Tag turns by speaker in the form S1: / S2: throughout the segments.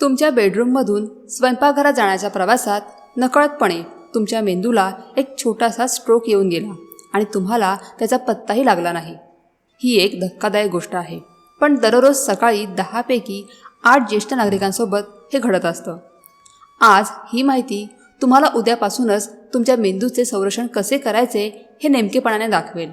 S1: तुमच्या बेडरूममधून स्वयंपाकघरात जाण्याच्या प्रवासात नकळतपणे तुमच्या मेंदूला एक छोटासा स्ट्रोक येऊन गेला आणि तुम्हाला त्याचा पत्ताही लागला नाही. ही एक धक्कादायक गोष्ट आहे. पण दररोज सकाळी दहापैकी आठ ज्येष्ठ नागरिकांसोबत हे घडत असतं. आज ही माहिती तुम्हाला उद्यापासूनच तुमच्या मेंदूचे संरक्षण कसे करायचे हे नेमकेपणाने दाखवेल.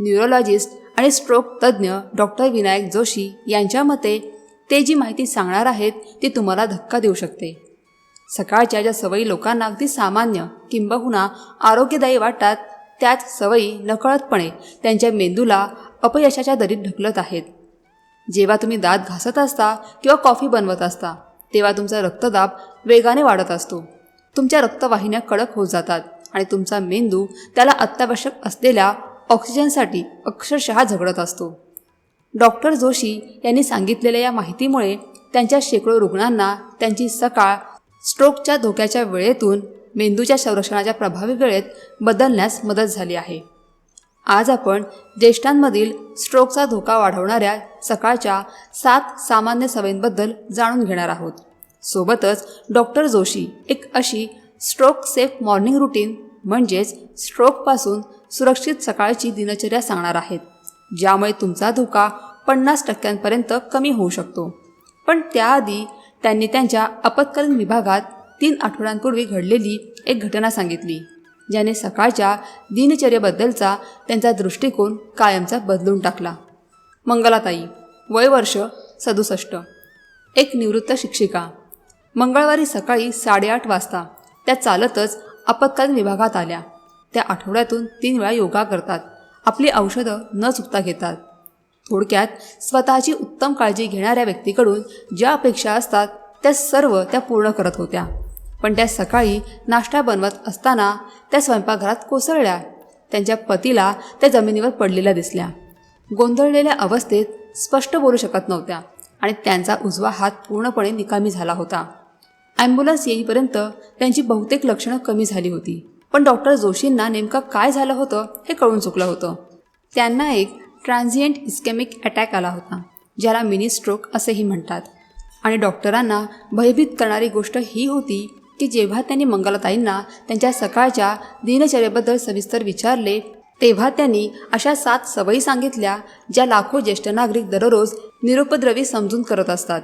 S1: न्यूरोलॉजिस्ट आणि स्ट्रोक तज्ज्ञ डॉक्टर विनायक जोशी यांच्या मते ते जी माहिती सांगणार आहेत ती तुम्हाला धक्का देऊ शकते. सकाळच्या ज्या सवयी लोकांना अगदी सामान्य किंबहुना आरोग्यदायी वाटतात त्याच सवयी नकळतपणे त्यांच्या मेंदूला अपयशाच्या दरीत ढकलत आहेत. जेव्हा तुम्ही दात घासत असता किंवा कॉफी बनवत असता तेव्हा तुमचा रक्तदाब वेगाने वाढत असतो. तुमच्या रक्तवाहिन्या कडक होत जातात आणि तुमचा मेंदू त्याला अत्यावश्यक असलेल्या ऑक्सिजनसाठी अक्षरशः झगडत असतो. डॉक्टर जोशी यांनी सांगितलेल्या या माहितीमुळे त्यांच्या शेकडो रुग्णांना त्यांची सकाळ स्ट्रोकच्या धोक्याच्या वेळेतून मेंदूच्या संरक्षणाच्या प्रभावी वेळेत बदलण्यास मदत झाली आहे. आज आपण ज्येष्ठांमधील स्ट्रोकचा धोका वाढवणाऱ्या सकाळच्या सात सामान्य सवयींबद्दल जाणून घेणार आहोत. सोबतच डॉक्टर जोशी एक अशी स्ट्रोक सेफ मॉर्निंग रुटीन म्हणजेच स्ट्रोकपासून सुरक्षित सकाळची दिनचर्या सांगणार आहेत. ज्यामुळे तुमचा धोका पन्नास टक्क्यांपर्यंत कमी होऊ शकतो. पण त्याआधी त्यांनी त्यांच्या आपत्कालीन विभागात तीन आठवड्यांपूर्वी घडलेली एक घटना सांगितली ज्याने सकाळच्या दिनचर्येबद्दलचा त्यांचा दृष्टिकोन कायमचा बदलून टाकला. मंगलाताई वय वर्ष सदुसष्ट. एक निवृत्त शिक्षिका. मंगळवारी सकाळी साडेआठ वाजता त्या चालतच आपत्कालीन विभागात आल्या. त्या आठवड्यातून तीन वेळा योगा करतात. आपली औषधं न चुकता घेतात. थोडक्यात स्वतःची उत्तम काळजी घेणाऱ्या व्यक्तीकडून ज्या अपेक्षा असतात त्या सर्व त्या पूर्ण करत होत्या. पण त्या सकाळी नाश्ता बनवत असताना त्या स्वयंपाकघरात कोसळल्या. त्यांच्या पतीला त्या जमिनीवर पडलेल्या दिसल्या. गोंधळलेल्या अवस्थेत स्पष्ट बोलू शकत नव्हत्या आणि त्यांचा उजवा हात पूर्णपणे निकामी झाला होता. ॲम्ब्युलन्स येईपर्यंत त्यांची बहुतेक लक्षणं कमी झाली होती. पण डॉक्टर जोशींना नेमकं काय झालं होतं हे कळून चुकलं होतं. त्यांना एक ट्रान्झिएंट इस्केमिक अटॅक आला होता ज्याला मिनी स्ट्रोक असेही म्हणतात. आणि डॉक्टरांना भयभीत करणारी गोष्ट ही होती की जेव्हा त्यांनी मंगलाताईंना त्यांच्या सकाळच्या दिनचर्येबद्दल सविस्तर विचारले तेव्हा त्यांनी अशा सात सवयी सांगितल्या ज्या लाखो ज्येष्ठ नागरिक दररोज निरुपद्रवी समजून करत असतात.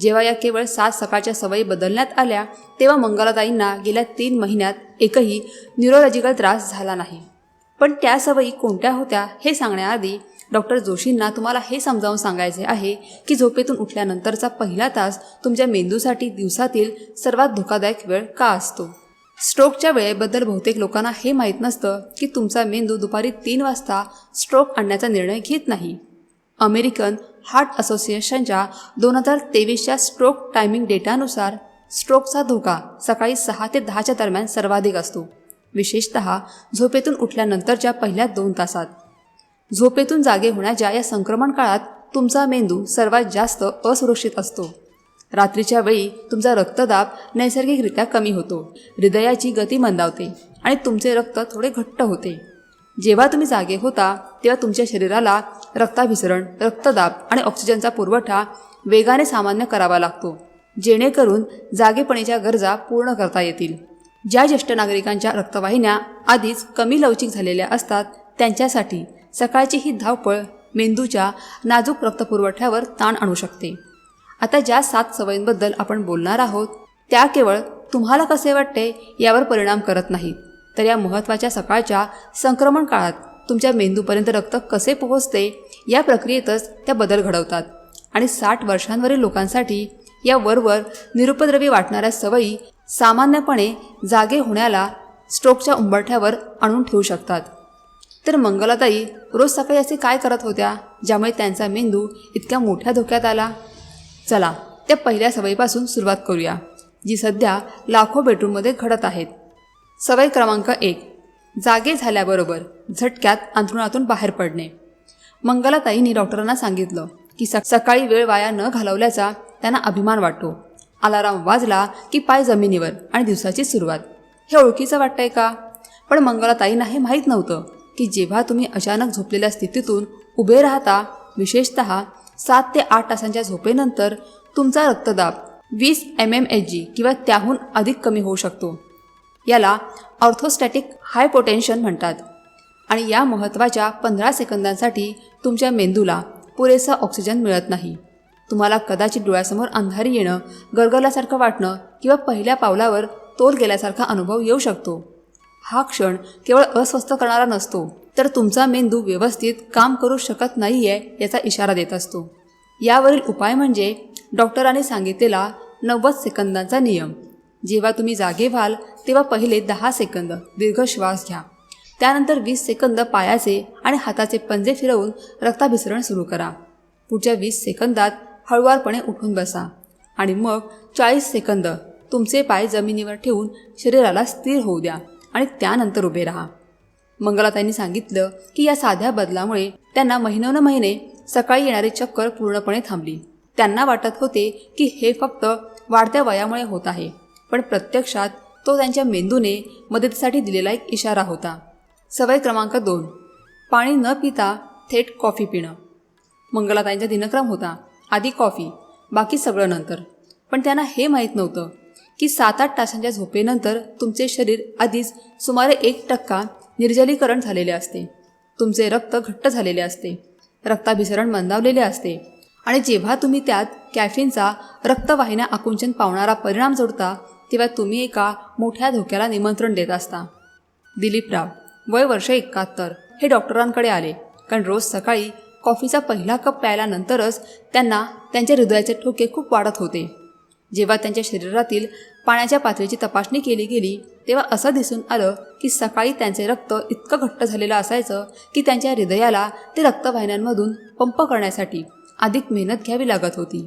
S1: जेव्हा या केवळ सात सकाळच्या सवयी बदलण्यात आल्या तेव्हा मंगलाताईंना गेल्या तीन महिन्यात एकही न्यूरोलॉजिकल त्रास झाला नाही. पण त्या सवयी कोणत्या होत्या हे सांगण्याआधी डॉक्टर जोशींना तुम्हाला हे समजावून सांगायचे आहे की झोपेतून उठल्यानंतरचा पहिला तास तुमच्या मेंदूसाठी दिवसातील सर्वात धोकादायक वेळ का असतो? स्ट्रोकच्या वेळेबद्दल बहुतेक लोकांना हे माहीत नसतं की तुमचा मेंदू दुपारी तीन वाजता स्ट्रोक आणण्याचा निर्णय घेत नाही. अमेरिकन हार्ट असोसिएशनच्या दोन हजार तेवीसच्या स्ट्रोक टायमिंग डेटानुसार स्ट्रोकचा धोका सकाळी सहा ते दहाच्या दरम्यान सर्वाधिक असतो. विशेषत झोपेतून उठल्यानंतरच्या पहिल्या दोन तासात. झोपेतून जागे होण्याच्या या संक्रमण काळात तुमचा मेंदू सर्वात जास्त असुरक्षित असतो. रात्रीच्या वेळी तुमचा रक्तदाब नैसर्गिकरित्या कमी होतो. हृदयाची गती मंदावते आणि तुमचे रक्त थोडे घट्ट होते. जेव्हा तुम्ही जागे होता तेव्हा तुमच्या शरीराला रक्ताभिसरण रक्तदाब आणि ऑक्सिजनचा पुरवठा वेगाने सामान्य करावा लागतो जेणेकरून जागेपणीच्या गरजा पूर्ण करता येतील. ज्या ज्येष्ठ नागरिकांच्या रक्तवाहिन्या आधीच कमी लवचिक झालेल्या असतात त्यांच्यासाठी सकाळची ही धावपळ मेंदूच्या नाजूक रक्तपुरवठ्यावर ताण आणू शकते. आता ज्या सात सवयींबद्दल आपण बोलणार आहोत त्या केवळ तुम्हाला कसे वाटते यावर परिणाम करत नाहीत. तर या महत्त्वाच्या सकाळच्या संक्रमण काळात तुमच्या मेंदूपर्यंत रक्त कसे पोहोचते या प्रक्रियेतच त्या बदल घडवतात. आणि साठ वर्षांवरील लोकांसाठी या वरवर निरुपद्रवी वाटणाऱ्या सवयी सामान्यपणे जागे होण्याला स्ट्रोकच्या उंबरठ्यावर आणून ठेवू शकतात. तर मंगलाताई रोज सकाळी असे काय करत होत्या ज्यामुळे त्यांचा मेंदू इतक्या मोठ्या धोक्यात आला? चला त्या पहिल्या सवयीपासून सुरुवात करूया जी सध्या लाखो बेडरूममध्ये घडत आहेत. सवय क्रमांक एक. जागे झाल्याबरोबर झटक्यात अंथरुणातून बाहेर पडणे. मंगलाताईंनी डॉक्टरांना सांगितलं की स सकाळी वेळ वाया न घालवल्याचा त्यांना अभिमान वाटतो. अलाराम वाजला की पाय जमिनीवर आणि दिवसाची सुरुवात. हे ओळखीचं वाटतंय का? पण मंगलाताईंना हे माहीत नव्हतं की जेव्हा तुम्ही अचानक झोपलेल्या स्थितीतून उभे राहता विशेषत सात ते आठ तासांच्या झोपेनंतर तुमचा रक्तदाब वीस एम एम एच जी किंवा त्याहून अधिक कमी होऊ शकतो. याला ऑर्थोस्टॅटिक हायपोटेन्शन म्हणतात. आणि या महत्त्वाच्या पंधरा सेकंदांसाठी तुमच्या मेंदूला पुरेसा ऑक्सिजन मिळत नाही. तुम्हाला कदाचित डोळ्यासमोर अंधारी येणं गरगरल्यासारखं वाटणं किंवा पहिल्या पावलावर तोल गेल्यासारखा अनुभव येऊ शकतो. हा क्षण केवळ अस्वस्थ करणारा नसतो तर तुमचा मेंदू व्यवस्थित काम करू शकत नाही आहे याचा इशारा देत असतो. यावरील उपाय म्हणजे डॉक्टरांनी सांगितलेला नव्वद सेकंदांचा नियम. जेव्हा तुम्ही जागे व्हाल तेव्हा पहिले दहा सेकंद दीर्घ श्वास घ्या. त्यानंतर वीस सेकंद पायाचे आणि हाताचे पंजे फिरवून रक्ताभिसरण सुरू करा. पुढच्या वीस सेकंदात हळुवारपणे उठून बसा. आणि मग चाळीस सेकंद तुमचे पाय जमिनीवर ठेवून शरीराला स्थिर होऊ द्या आणि त्यानंतर उभे राहा. मंगलाताईंनी सांगितलं की या साध्या बदलामुळे त्यांना महिनोन महिने सकाळी येणारी चक्कर पूर्णपणे थांबली. त्यांना वाटत होते की हे फक्त वाढत्या वयामुळे होत आहे पण प्रत्यक्षात तो त्यांच्या मेंदूने मदतीसाठी दिलेला एक इशारा होता. सवय क्रमांक दोन. पाणी न पिता थेट कॉफी पिणं. मंगलाताईंचा दिनक्रम होता. आधी कॉफी बाकी सगळं नंतर. पण त्यांना हे माहीत नव्हतं की सात आठ तासांच्या झोपेनंतर तुमचे शरीर आधीच सुमारे एक टक्का निर्जलीकरण झालेले असते. तुमचे रक्त घट्ट झालेले असते. रक्ताभिसरण मंदावलेले असते. आणि जेव्हा तुम्ही त्यात कॅफिनचा रक्तवाहिन्या आकुंचन पावणारा परिणाम जोडता तेव्हा तुम्ही एका मोठ्या धोक्याला निमंत्रण देत असता. दिलीपराव वय वर्ष एकाहत्तर हे डॉक्टरांकडे आले. कारण रोज सकाळी कॉफीचा पहिला कप प्यायल्यानंतरच त्यांना त्यांच्या हृदयाचे ठोके खूप वाढत होते. जेव्हा त्यांच्या शरीरातील पाण्याच्या पातळीची तपासणी केली गेली तेव्हा असं दिसून आलं की सकाळी त्यांचे रक्त इतकं घट्ट झालेलं असायचं की त्यांच्या हृदयाला ते रक्तवाहिन्यांमधून पंप करण्यासाठी अधिक मेहनत घ्यावी लागत होती.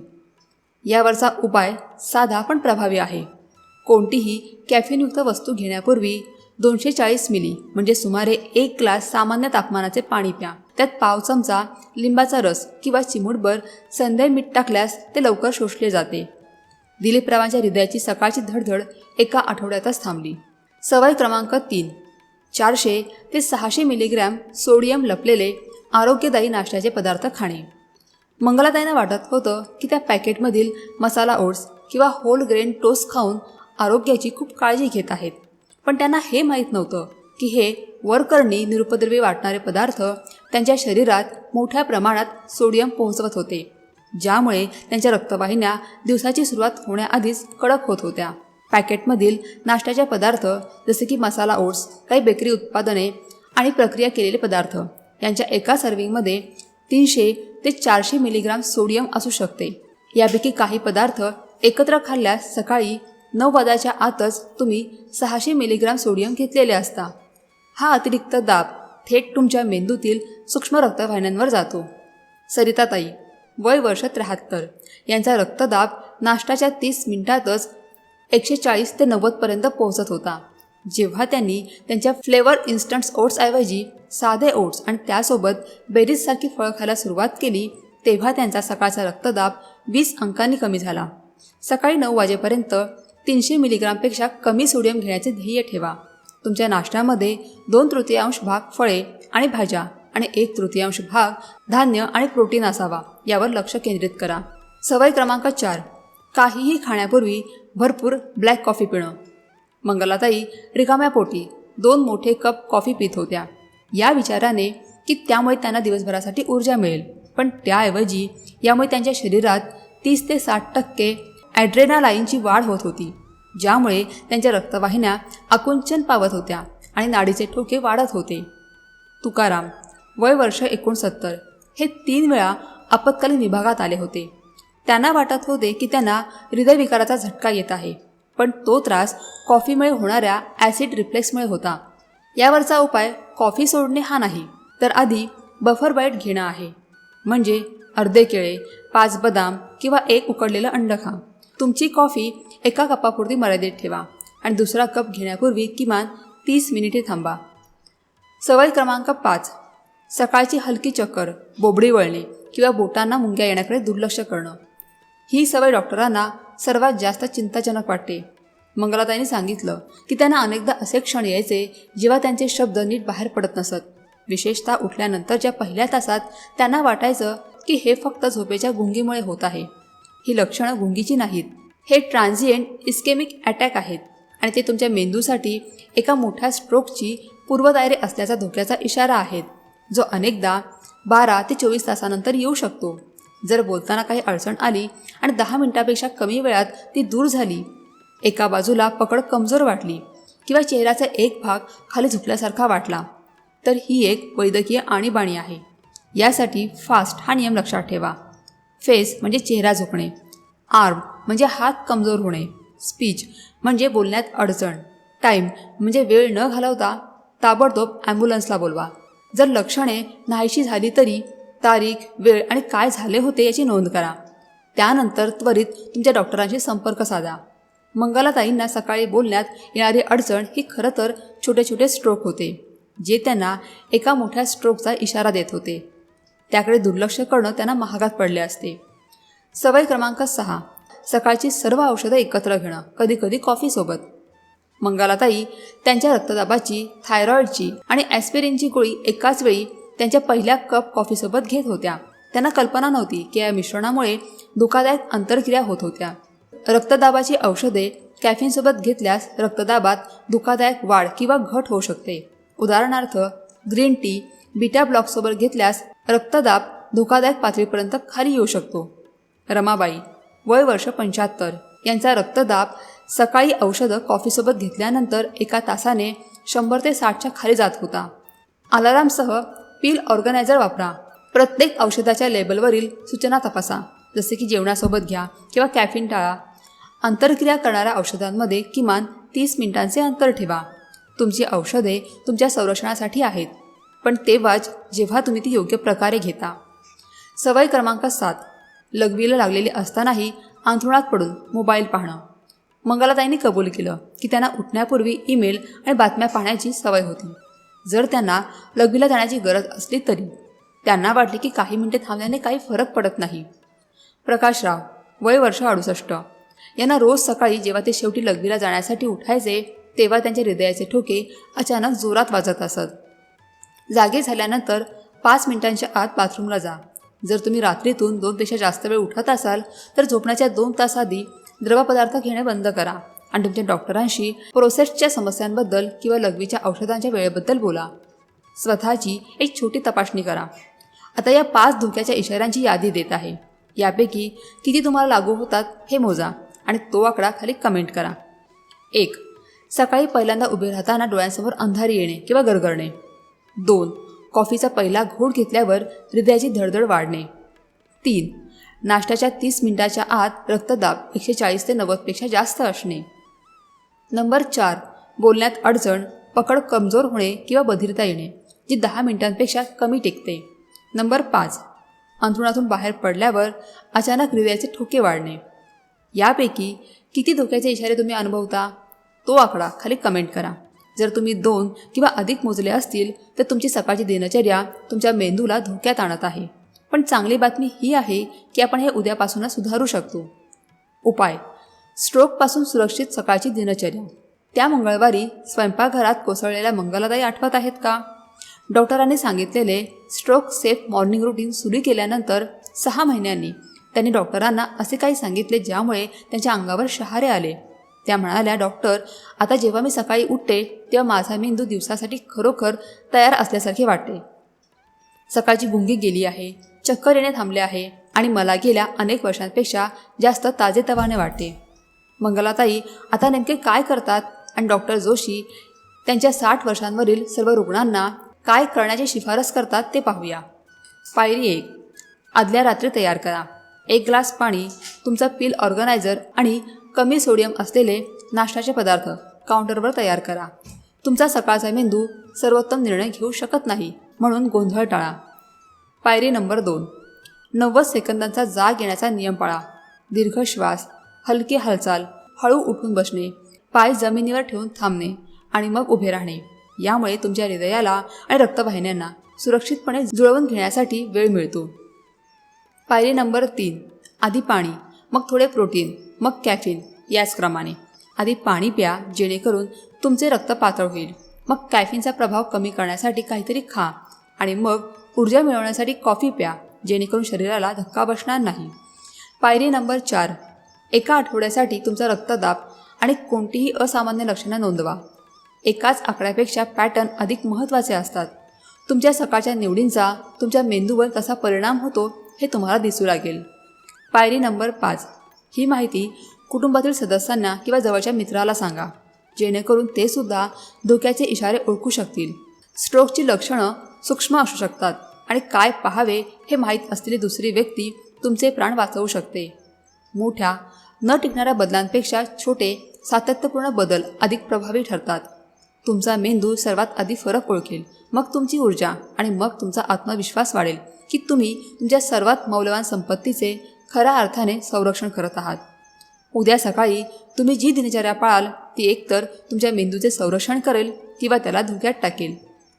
S1: यावरचा उपाय साधा पण प्रभावी आहे. कोणतीही कॅफेनयुक्त वस्तू घेण्यापूर्वी दोनशे चाळीस मिली म्हणजे सुमारे एक ग्लास सामान्य तापमानाचे पाणी प्या. त्यात पाव चमचा लिंबाचा रस किंवा चिमूटभर संध्या मीठ टाकल्यास ते लवकर शोषले जाते. दिलीपरावांच्या हृदयाची सकाळची धडधड एका आठवड्यातच थांबली. सवय क्रमांक तीन. चारशे ते सहाशे मिलीग्रॅम सोडियम लपलेले आरोग्यदायी नाश्त्याचे पदार्थ खाणे. मंगलाताईंना वाटत होतं की त्या पॅकेटमधील मसाला ओट्स किंवा होल ग्रेन टोस्ट खाऊन आरोग्याची खूप काळजी घेत आहेत. पण त्यांना हे माहीत नव्हतं की हे वरकरणी निरुपद्रवी वाटणारे पदार्थ त्यांच्या शरीरात मोठ्या प्रमाणात सोडियम पोहोचवत होते ज्यामुळे त्यांच्या रक्तवाहिन्या दिवसाची सुरुवात होण्याआधीच कडक होत होत्या. पॅकेटमधील नाश्त्याचे पदार्थ जसे की मसाला ओट्स काही बेकरी उत्पादने आणि प्रक्रिया केलेले पदार्थ यांच्या एका सर्विंगमध्ये तीनशे ते चारशे मिलीग्राम सोडियम असू शकते. यापैकी काही पदार्थ एकत्र खाल्ल्यास सकाळी नऊ वाजाच्या आतच तुम्ही सहाशे मिलीग्राम सोडियम घेतलेले असता. हा अतिरिक्त दाब थेट तुमच्या मेंदूतील सूक्ष्म रक्तवाहिन्यांवर जातो. सरिताताई वय वर्ष त्र्याहत्तर. यांचा रक्तदाब नाश्त्याच्या तीस मिनिटातच एकशे चाळीस ते नव्वदपर्यंत पोहोचत होता. जेव्हा त्यांनी त्यांच्या फ्लेवर इन्स्टंट्स ओट्सऐवजी साधे ओट्स आणि त्यासोबत बेरीजसारखी फळं खायला सुरुवात केली तेव्हा त्यांचा सकाळचा रक्तदाब वीस अंकांनी कमी झाला. सकाळी नऊ वाजेपर्यंत तीनशे मिलीग्रामपेक्षा कमी सोडियम घेण्याचे ध्येय ठेवा. तुमच्या नाश्त्यामध्ये दोन तृतीयांश भाग फळे आणि भाज्या आणि एक तृतीयांश भाग धान्य आणि प्रोटीन असावा यावर लक्ष केंद्रित करा. सवय क्रमांक चार. काहीही खाण्यापूर्वी भरपूर ब्लॅक कॉफी पिणं. मंगलाताई रिकाम्या पोटी दोन मोठे कप कॉफी पित होत्या. या विचाराने की त्यामुळे त्यांना दिवसभरासाठी ऊर्जा मिळेल. पण त्याऐवजी यामुळे त्यांच्या शरीरात तीस ते साठ टक्के ॲड्रेनालाईनची वाढ होत होती ज्यामुळे त्यांच्या रक्तवाहिन्या आकुंचन पावत होत्या आणि नाडीचे ठोके वाढत होते. तुकाराम वय वर्ष एकोणसत्तर हे तीन वेळा आपत्कालीन विभागात आले होते. त्यांना वाटत होते की त्यांना हृदयविकाराचा झटका येत आहे पण तो त्रास कॉफीमुळे होणाऱ्या ॲसिड रिफ्लेक्समुळे होता. यावरचा उपाय कॉफी सोडणे हा नाही तर आधी बफर बाईट घेणं आहे म्हणजे अर्धे केळे पाच बदाम किंवा एक उकडलेलं अंड खा तुमची कॉफी एका कपापुरती मर्यादित ठेवा आणि दुसरा कप घेण्यापूर्वी किमान तीस मिनिटे थांबा. सवय क्रमांक पाच. सकाळची हलकी चक्कर बोबडी वळणे किंवा बोटांना मुंग्या येण्याकडे दुर्लक्ष करणं. ही सवय डॉक्टरांना सर्वात जास्त चिंताजनक वाटते. मंगलाताईंनी सांगितलं की त्यांना अनेकदा असे क्षण यायचे जेव्हा त्यांचे शब्द नीट बाहेर पडत नसत. विशेषतः उठल्यानंतरच्या पहिल्या तासात त्यांना वाटायचं की हे फक्त झोपेच्या गुंगीमुळे होत आहे. ही लक्षणं गुंगीची नाहीत. हे ट्रान्झिएंट इस्केमिक अटॅक आहेत आणि ते तुमच्या मेंदूसाठी एका मोठ्या स्ट्रोकची पूर्वतयारी असल्याचा धोक्याचा इशारा आहेत जो अनेकदा बारा ते चोवीस तासानंतर येऊ शकतो. जर बोलताना काही अडचण आली आणि दहा मिनिटापेक्षा कमी वेळात ती दूर झाली एका बाजूला पकड कमजोर वाटली किंवा चेहऱ्याचा एक भाग खाली झुकल्यासारखा वाटला तर ही एक वैद्यकीय आणीबाणी आहे. यासाठी फास्ट हा नियम लक्षात ठेवा. फेस म्हणजे चेहरा झोकणे. आर्म म्हणजे हात कमजोर होणे. स्पीच म्हणजे बोलण्यात अडचण. टाईम म्हणजे वेळ न घालवता ताबडतोब ॲम्ब्युलन्सला बोलवा. जर लक्षणे नाहीशी झाली तरी तारीख वेळ आणि काय झाले होते याची नोंद करा. त्यानंतर त्वरित तुमच्या डॉक्टरांशी संपर्क साधा. मंगलाताईंना सकाळी बोलण्यात येणारी अडचण ही खरं तर छोटे छोटे स्ट्रोक होते जे त्यांना एका मोठ्या स्ट्रोकचा इशारा देत होते. त्याकडे दुर्लक्ष करणं त्यांना महागात पडले असते. सवय क्रमांक सहा. सकाळची सर्व औषधं एकत्र घेणं. कधीकधी कॉफीसोबत मंगलाताई त्यांच्या रक्तदाबाची थायरॉईडची आणि ॲस्पिरिनची गोळी एकाच वेळी त्यांच्या पहिल्या कप कॉफीसोबत घेत होत्या. त्यांना कल्पना नव्हती की या मिश्रणामुळे धोकादायक अंतरक्रिया होत होत्या. रक्तदाबाची औषधे कॅफिनसोबत घेतल्यास रक्तदाबात धोकादायक वाढ किंवा घट होऊ शकते. उदाहरणार्थ ग्रीन टी बीटा ब्लॉकसोबत घेतल्यास रक्तदाब धोकादायक पातळीपर्यंत खाली येऊ शकतो. रमाबाई वय वर्ष पंच्याहत्तर. यांचा रक्तदाब सकाळी औषधं कॉफीसोबत घेतल्यानंतर एका तासाने शंभर ते साठच्या खाली जात होता. अलारामसह पील ऑर्गनायझर वापरा. प्रत्येक औषधाच्या लेबलवरील सूचना तपासा. जसे की जेवणासोबत घ्या किंवा कॅफिन टाळा. आंतरक्रिया करणाऱ्या औषधांमध्ये किमान तीस मिनिटांचे अंतर ठेवा. तुमची औषधे तुमच्या संरक्षणासाठी आहेत. पण तेव्हाच जेव्हा तुम्ही ती योग्य प्रकारे घेता. सवय क्रमांक सात. लघवीला लागलेली असतानाही अंथरुणात पडून मोबाईल पाहणं. मंगलाताईंनी कबूल केलं की त्यांना उठण्यापूर्वी ईमेल आणि बातम्या पाहण्याची सवय होती. जर त्यांना लघवीला जाण्याची गरज असली तरी. त्यांना वाटले की काही मिनिटे थांबल्याने काही फरक पडत नाही. प्रकाशराव वय वर्ष अडुसष्ट. यांना रोज सकाळी जेव्हा ते शेवटी लघवीला जाण्यासाठी उठायचे तेव्हा त्यांच्या हृदयाचे ठोके अचानक जोरात वाजत असत. जागे झाल्यानंतर पाच मिनिटांच्या आत बाथरूमला जा. जर तुम्ही रात्रीतून दोनपेक्षा जास्त वेळ उठत असाल तर झोपण्याच्या दोन तास आधी द्रवपदार्थ घेणे बंद करा. आणि तुमच्या डॉक्टरांशी प्रोसेसच्या समस्यांबद्दल किंवा लघवीच्या औषधांच्या वेळेबद्दल बोला. स्वतःची एक छोटी तपासणी करा. आता या पाच धोक्याच्या इशाऱ्यांची यादी देत आहे. यापैकी किती तुम्हाला लागू होतात हे मोजा आणि तो आकडा खाली कमेंट करा. एक सकाळी पहिल्यांदा उभे राहताना डोळ्यांसमोर अंधारी येणे किंवा गरगरणे. दोन कॉफीचा पहिला घोट घेतल्यावर हृदयाची धडधड वाढणे. तीन नाश्त्याच्या तीस मिनिटाच्या आत रक्तदाब एकशे चाळीस ते नव्वदपेक्षा जास्त असणे. नंबर चार बोलण्यात अडचण पकड कमजोर होणे किंवा बधिरता येणे जी दहा मिनिटांपेक्षा कमी टिकते. नंबर पाच अंथरुणातून बाहेर पडल्यावर अचानक हृदयाचे ठोके वाढणे. यापैकी किती धोक्याचे इशारे तुम्ही अनुभवता? तो आकडा खाली कमेंट करा. जर तुम्ही दोन किंवा अधिक मोजले असतील तर तुमची सकाळची दिनचर्या तुमच्या मेंदूला धोक्यात आणत आहे. पण चांगली बातमी ही आहे की आपण हे उद्यापासूनच सुधारू शकतो. उपाय. स्ट्रोकपासून सुरक्षित सकाळची दिनचर्या. त्या मंगळवारी स्वयंपाकघरात कोसळलेल्या मंगलादाई आठवत आहेत का? डॉक्टरांनी सांगितलेले स्ट्रोक सेफ मॉर्निंग रुटीन सुरू केल्यानंतर सहा महिन्यांनी त्यांनी डॉक्टरांना असे काही सांगितले ज्यामुळे त्यांच्या अंगावर शहारे आले. त्या म्हणाल्या डॉक्टर आता जेव्हा मी सकाळी उठते तेव्हा माझा मेंदू दिवसासाठी खरोखर तयार असल्यासारखे वाटते. सकाळची गुंगी गेली आहे चक्कर येणे थांबले आहे आणि मला गेल्या अनेक वर्षांपेक्षा जास्त ताजेतवाने वाटते. मंगलाताई आता नेमके काय करतात? आणि डॉक्टर जोशी त्यांच्या साठ वर्षांवरील सर्व रुग्णांना काय करण्याची शिफारस करतात ते पाहूया. पायरी एक. आदल्या रात्री तयार करा. एक ग्लास पाणी तुमचा पील ऑर्गनायझर आणि कमी सोडियम असलेले नाश्त्याचे पदार्थ काउंटरवर तयार करा. तुमचा सकाळचा मेंदू सर्वोत्तम निर्णय घेऊ शकत नाही म्हणून गोंधळ टाळा. पायरी नंबर दोन. नव्वद सेकंदांचा जाग येण्याचा नियम पाळा. दीर्घ श्वास हलकी हालचाल हळू उठून बसणे पाय जमिनीवर ठेवून थांबणे आणि मग उभे राहणे. यामुळे तुमच्या हृदयाला आणि रक्तवाहिन्यांना सुरक्षितपणे जुळवून घेण्यासाठी वेळ मिळतो. पायरी नंबर तीन. आधी पाणी मग थोडे प्रोटीन. मग कॅफिन याच क्रमाने. आधी पाणी प्या जेणेकरून तुमचे रक्त पातळ होईल. मग कॅफिनचा प्रभाव कमी करण्यासाठी काहीतरी खा. आणि मग ऊर्जा मिळवण्यासाठी कॉफी प्या जेणेकरून शरीराला धक्का बसणार नाही. पायरी नंबर चार. एका आठवड्यासाठी तुमचा रक्तदाब आणि कोणतीही असामान्य लक्षणं नोंदवा. एकाच आकड्यापेक्षा पॅटर्न अधिक महत्त्वाचे असतात. तुमच्या सकाळच्या निवडींचा तुमच्या मेंदूवर कसा परिणाम होतो हे तुम्हाला दिसू लागेल. पायरी नंबर पाच. ही माहिती कुटुंबातील सदस्यांना किंवा जवळच्या मित्राला सांगा. जेणेकरून ते सुद्धा धोक्याचे इशारे ओळखू शकतील. स्ट्रोकची लक्षणं सूक्ष्म असू शकतात आणि काय पाहावे हे माहीत असलेली दुसरी व्यक्ती तुमचे प्राण वाचवू शकते. मोठ्या न टिकणाऱ्या बदलांपेक्षा छोटे सातत्यपूर्ण बदल अधिक प्रभावी ठरतात. तुमचा मेंदू सर्वात आधी फरक ओळखेल. मग तुमची ऊर्जा आणि मग तुमचा आत्मविश्वास वाढेल की तुम्ही तुमच्या सर्वात मौल्यवान संपत्तीचे खऱ्या अर्थाने संरक्षण करत आहात. उद्या सकाळी तुम्ही जी दिनचर्या पाळाल ती एकतर तुमच्या मेंदूचे संरक्षण करेल किंवा त्याला धोक्यात टाकेल.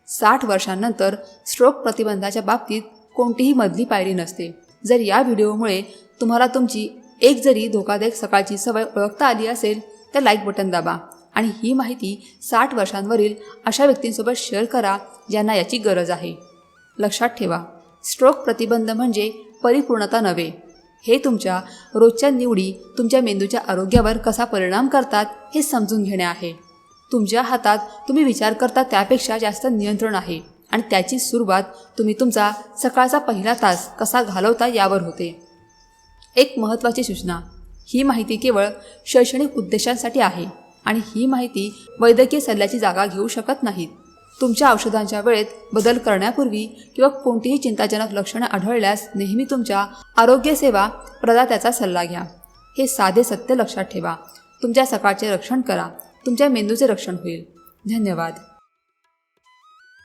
S1: साठ वर्षांनंतर स्ट्रोक प्रतिबंधाच्या बाबतीत कोणतीही मधली पायरी नसते. जर या व्हिडिओमुळे तुम्हाला तुमची एक जरी धोकादायक सकाळची सवय ओळखता आली असेल तर लाईक बटन दाबा आणि ही माहिती साठ वर्षांवरील अशा व्यक्तींसोबत शेअर करा ज्यांना याची गरज आहे. लक्षात ठेवा स्ट्रोक प्रतिबंध म्हणजे परिपूर्णता नव्हे. हे तुमच्या रोजच्या निवडी तुमच्या मेंदूच्या आरोग्यावर कसा परिणाम करतात हे समजून घेणे आहे. तुमच्या हातात तुम्ही विचार करता त्यापेक्षा जास्त नियंत्रण आहे आणि त्याची सुरुवात तुम्ही तुमचा सकाळचा पहिला तास कसा घालवता यावर होते. एक महत्त्वाची सूचना. ही माहिती केवळ शैक्षणिक उद्देशांसाठी आहे आणि ही माहिती वैद्यकीय सल्ल्याची जागा घेऊ शकत नाहीत. तुमच्या औषधांच्या वेळेत बदल करण्यापूर्वी किंवा कोणतीही चिंताजनक लक्षणं आढळल्यास नेहमी तुमच्या आरोग्यसेवा प्रदात्याचा सल्ला घ्या. हे साधे सत्य लक्षात ठेवा. तुमच्या सकाळचे रक्षण करा. तुमच्या मेंदूचे रक्षण होईल. धन्यवाद.